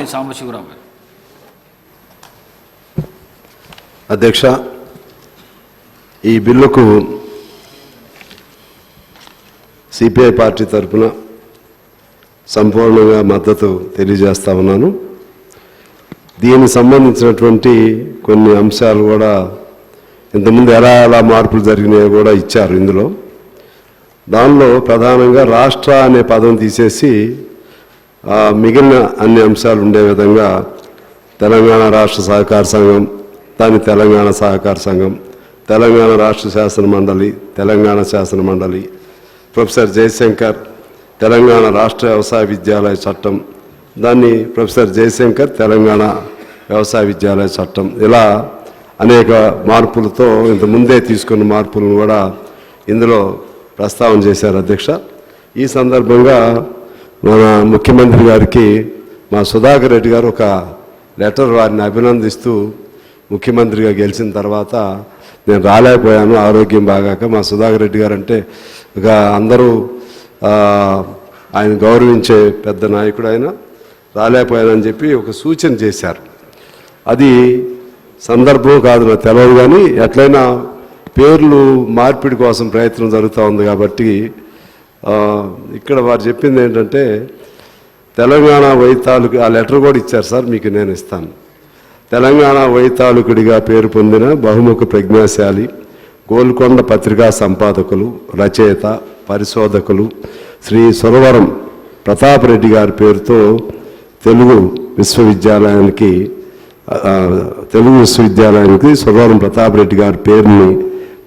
బాలినేని సాంబశివరావు గారు. అధ్యక్ష ఈ బిల్లుకు సిపిఐ పార్టీ తరఫున సంపూర్ణంగా మద్దతు తెలియజేస్తా ఉన్నాను. దీనికి సంబంధించినటువంటి కొన్ని అంశాలు కూడా ఇంతకుముందు ఎలా ఎలా మార్పులు జరిగినాయో కూడా ఇచ్చారు ఇందులో. దానిలో ప్రధానంగా రాష్ట్ర అనే పదం తీసేసి మిగిలిన అన్ని అంశాలు ఉండే విధంగా తెలంగాణ రాష్ట్ర సహకార సంఘం దాని తెలంగాణ సహకార సంఘం తెలంగాణ రాష్ట్ర శాసన మండలి తెలంగాణ శాసన మండలి ప్రొఫెసర్ జయశంకర్ తెలంగాణ రాష్ట్ర వ్యవసాయ విద్యాలయ చట్టం దాన్ని ప్రొఫెసర్ జయశంకర్ తెలంగాణ వ్యవసాయ విద్యాలయ చట్టం. ఇలా అనేక మార్పులతో ఇంత ముందే తీసుకున్న మార్పులను కూడా ఇందులో ప్రస్తావన చేశారు అధ్యక్ష. ఈ సందర్భంగా మన ముఖ్యమంత్రి గారికి మా సుధాకర్ రెడ్డి గారు ఒక లెటర్ వారిని అభినందిస్తూ ముఖ్యమంత్రిగా గెలిచిన తర్వాత నేను రాలేకపోయాను ఆరోగ్యం బాగాక. మా సుధాకర్ రెడ్డి గారు అంటే ఇక అందరూ ఆయన గౌరవించే పెద్ద నాయకుడు ఆయన. రాలేకపోయానని చెప్పి ఒక సూచన చేశారు. అది సందర్భం కాదు నాకు తెలియదు కానీ ఎట్లయినా పేర్లు మార్పిడి కోసం ప్రయత్నం జరుగుతూ ఉంది కాబట్టి ఇక్కడ వారు చెప్పింది ఏంటంటే తెలంగాణ వైతాలుకు ఆ లెటర్ కూడా ఇచ్చారు సార్ మీకు నేను ఇస్తాను. తెలంగాణ వైతాలుకుడిగా పేరు పొందిన బహుముఖ ప్రజ్ఞాశాలి గోల్కొండ పత్రికా సంపాదకులు రచయిత పరిశోధకులు శ్రీ సురవరం ప్రతాప్ రెడ్డి గారి పేరుతో తెలుగు విశ్వవిద్యాలయానికి తెలుగు విశ్వవిద్యాలయానికి సురవరం ప్రతాప్ రెడ్డి గారి పేరుని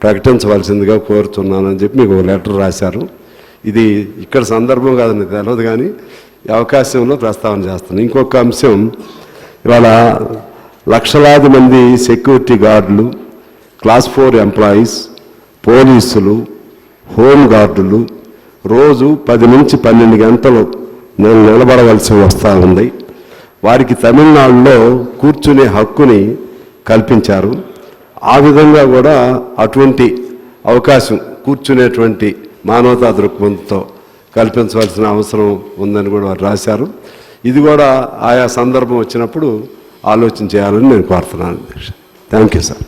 ప్రకటించవలసిందిగా కోరుతున్నానని చెప్పి మీకు ఒక లెటర్ రాశారు. ఇది ఇక్కడ సందర్భం కాదని తెలియదు కానీ ఈ అవకాశంలో ప్రస్తావన చేస్తాను ఇంకొక అంశం ఇవాళ లక్షలాది మంది సెక్యూరిటీ గార్డులు క్లాస్ ఫోర్ ఎంప్లాయీస్ పోలీసులు హోమ్ గార్డులు రోజు పది నుంచి పన్నెండు గంటలు నేను నిలబడవలసి వస్తూ ఉంది. వారికి తమిళనాడులో కూర్చునే హక్కుని కల్పించారు. ఆ విధంగా కూడా అటువంటి అవకాశం కూర్చునేటువంటి మానవతా దృక్పథంతో కల్పించవలసిన అవసరం ఉందని కూడా వారు రాశారు. ఇది కూడా ఆయా సందర్భం వచ్చినప్పుడు ఆలోచన చేయాలని నేను కోరుతున్నాను. Thank you sir.